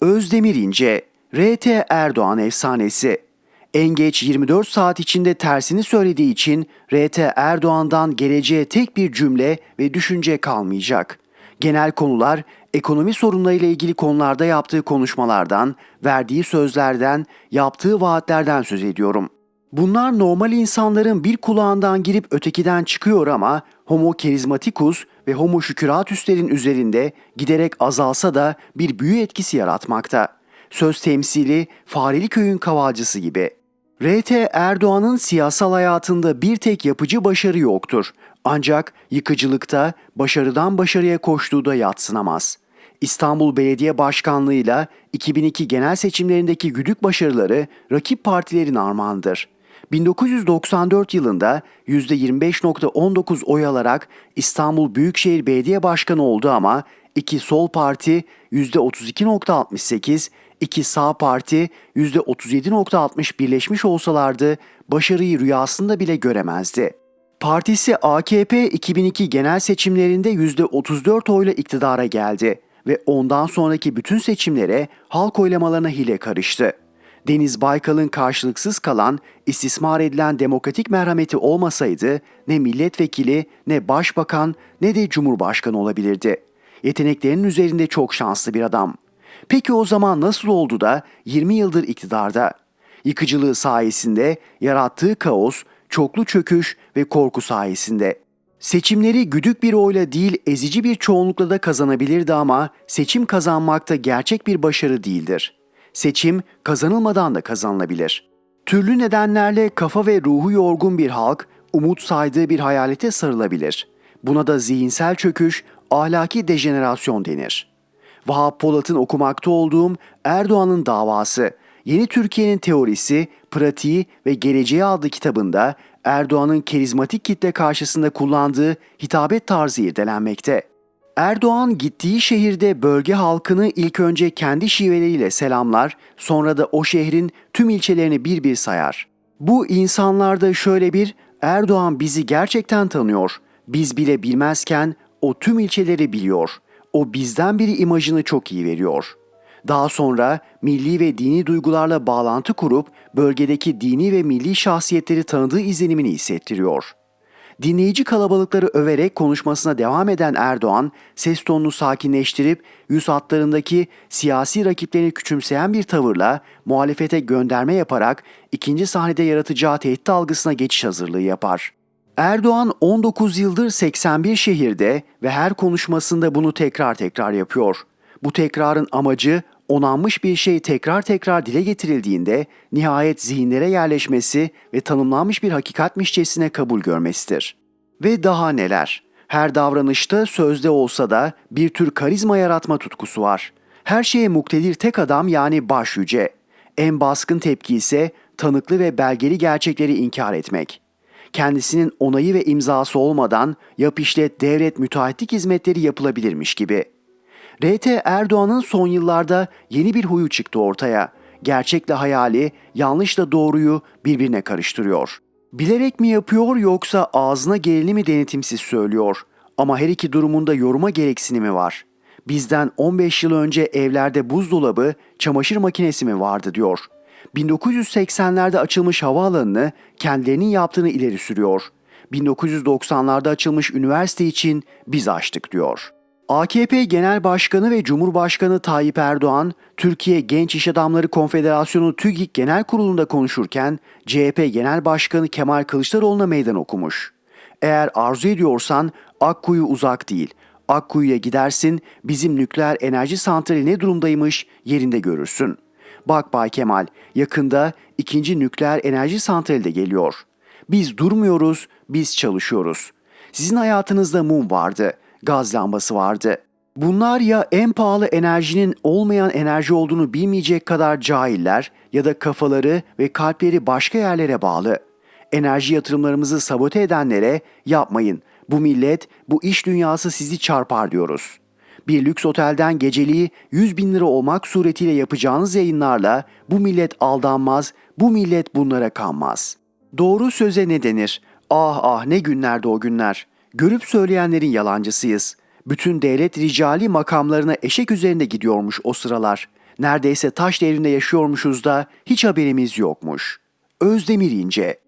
Özdemir İnce, RT Erdoğan efsanesi. En geç 24 saat içinde tersini söylediği için RT Erdoğan'dan geleceğe tek bir cümle ve düşünce kalmayacak. Genel konular ekonomi sorunlarıyla ilgili konularda yaptığı konuşmalardan, verdiği sözlerden, yaptığı vaatlerden söz ediyorum. Bunlar normal insanların bir kulağından girip ötekiden çıkıyor ama homo kerizmatikus ve homo şüküratüslerin üzerinde giderek azalsa da bir büyü etkisi yaratmakta. Söz temsili Fareli Köy'ün kavalcısı gibi. RT Erdoğan'ın siyasal hayatında bir tek yapıcı başarı yoktur. Ancak yıkıcılıkta başarıdan başarıya koştuğu da yatsınamaz. İstanbul Belediye Başkanlığı'yla 2002 genel seçimlerindeki güdük başarıları rakip partilerin armağanıdır. 1994 yılında %25.19 oy alarak İstanbul Büyükşehir Belediye Başkanı oldu ama iki sol parti %32.68, iki sağ parti %37.60 birleşmiş olsalardı başarıyı rüyasında bile göremezdi. Partisi AKP 2002 genel seçimlerinde %34 oyla iktidara geldi ve ondan sonraki bütün seçimlere halk oylamalarına hile karıştı. Deniz Baykal'ın karşılıksız kalan, istismar edilen demokratik merhameti olmasaydı ne milletvekili, ne başbakan, ne de cumhurbaşkanı olabilirdi. Yeteneklerinin üzerinde çok şanslı bir adam. Peki o zaman nasıl oldu da 20 yıldır iktidarda? Yıkıcılığı sayesinde yarattığı kaos, çoklu çöküş ve korku sayesinde. Seçimleri güdük bir oyla değil ezici bir çoğunlukla da kazanabilirdi ama seçim kazanmakta gerçek bir başarı değildir. Seçim kazanılmadan da kazanılabilir. Türlü nedenlerle kafa ve ruhu yorgun bir halk umut saydığı bir hayalete sarılabilir. Buna da zihinsel çöküş, ahlaki dejenerasyon denir. Vahap Polat'ın okumakta olduğum Erdoğan'ın davası, Yeni Türkiye'nin teorisi, pratiği ve geleceği adlı kitabında Erdoğan'ın kerizmatik kitle karşısında kullandığı hitabet tarzı irdelenmekte. Erdoğan gittiği şehirde bölge halkını ilk önce kendi şiveleriyle selamlar, sonra da o şehrin tüm ilçelerini bir bir sayar. Bu insanlarda şöyle bir Erdoğan bizi gerçekten tanıyor. Biz bile bilmezken o tüm ilçeleri biliyor. O bizden biri imajını çok iyi veriyor. Daha sonra milli ve dini duygularla bağlantı kurup bölgedeki dini ve milli şahsiyetleri tanıdığı izlenimini hissettiriyor.'' Dinleyici kalabalıkları överek konuşmasına devam eden Erdoğan, ses tonunu sakinleştirip yüz hatlarındaki siyasi rakiplerini küçümseyen bir tavırla muhalefete gönderme yaparak ikinci sahnede yaratacağı tehdit algısına geçiş hazırlığı yapar. Erdoğan 19 yıldır 81 şehirde ve her konuşmasında bunu tekrar tekrar yapıyor. Bu tekrarın amacı onanmış bir şey tekrar tekrar dile getirildiğinde nihayet zihinlere yerleşmesi ve tanımlanmış bir hakikatmişçesine kabul görmesidir. Ve daha neler? Her davranışta sözde olsa da bir tür karizma yaratma tutkusu var. Her şeye muktedir tek adam yani baş yüce. En baskın tepki ise tanıklı ve belgeli gerçekleri inkar etmek. Kendisinin onayı ve imzası olmadan yap işlet devlet müteahhitlik hizmetleri yapılabilirmiş gibi.'' RT Erdoğan'ın son yıllarda yeni bir huyu çıktı ortaya. Gerçekle hayali, yanlışla doğruyu birbirine karıştırıyor. Bilerek mi yapıyor yoksa ağzına geleni mi denetimsiz söylüyor? Ama her iki durumunda yoruma gereksinimi var. Bizden 15 yıl önce evlerde buzdolabı, çamaşır makinesi mi vardı diyor. 1980'lerde açılmış havaalanını kendilerinin yaptığını ileri sürüyor. 1990'larda açılmış üniversite için biz açtık diyor.'' AKP Genel Başkanı ve Cumhurbaşkanı Tayyip Erdoğan, Türkiye Genç İş Adamları Konfederasyonu TÜGİK Genel Kurulu'nda konuşurken CHP Genel Başkanı Kemal Kılıçdaroğlu'na meydan okumuş. Eğer arzu ediyorsan Akkuyu uzak değil. Akkuyu'ya gidersin, bizim nükleer enerji santrali ne durumdaymış yerinde görürsün. Bak Bay Kemal, yakında ikinci nükleer enerji santrali de geliyor. Biz durmuyoruz, biz çalışıyoruz. Sizin hayatınızda mum vardı.'' Gaz lambası vardı. Bunlar ya en pahalı enerjinin olmayan enerji olduğunu bilmeyecek kadar cahiller ya da kafaları ve kalpleri başka yerlere bağlı. Enerji yatırımlarımızı sabote edenlere yapmayın. Bu millet, bu iş dünyası sizi çarpar diyoruz. Bir lüks otelden geceliği 100 bin lira olmak suretiyle yapacağınız yayınlarla bu millet aldanmaz, bu millet bunlara kanmaz. Doğru söze ne denir? Ah ah ne günlerdi o günler. Görüp söyleyenlerin yalancısıyız. Bütün devlet ricali makamlarına eşek üzerinde gidiyormuş o sıralar. Neredeyse taş devrinde yaşıyormuşuz da hiç haberimiz yokmuş. Özdemir İnce